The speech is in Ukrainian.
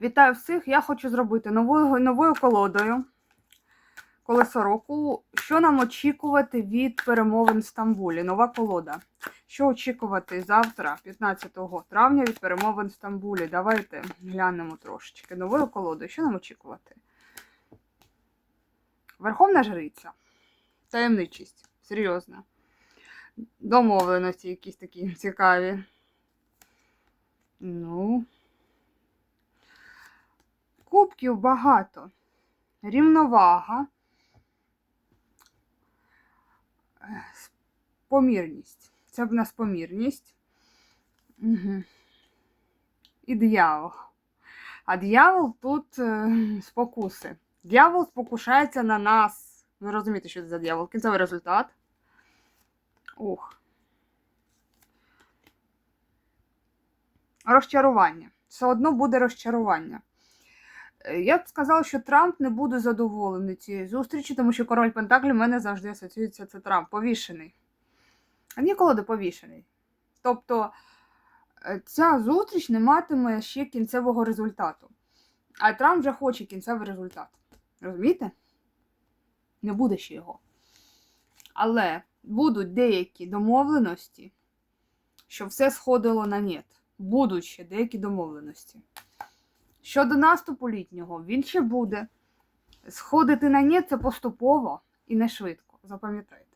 Вітаю всіх! Я хочу зробити новою, новою колодою колесо року. Що нам очікувати від перемовин в Стамбулі? Нова колода. Що очікувати завтра, 15 травня, від перемовин в Стамбулі? Давайте глянемо трошечки. Новою колодою. Що нам очікувати? Верховна жриця. Таємничість. Серйозно. Домовленості якісь такі цікаві. Ну. Кубків багато. Рівновага. Е, Помірність. Це в нас помірність. Угу. І диявол. А диявол тут е, спокуси. Диявол спокушається на нас. Ви розумієте, що це за диявол? Кінцевий результат. Ух. Розчарування. Все одно буде розчарування. Е, Я б сказала, що Трамп не буде задоволений цією зустрічі, тому що король Пентаклів в мене завжди асоціюється це Трамп, повішений. А ніколи повішений. Тобто е, ця зустріч не матиме ще кінцевого результату. А Трамп вже хоче кінцевий результат. Розумієте? Не буде ще його. Але будуть деякі домовленості, що все сходило на нет. Будуть ще деякі домовленості. Щодо наступу літнього, він ще буде. Сходити на ні це поступово і не швидко. Запам'ятайте.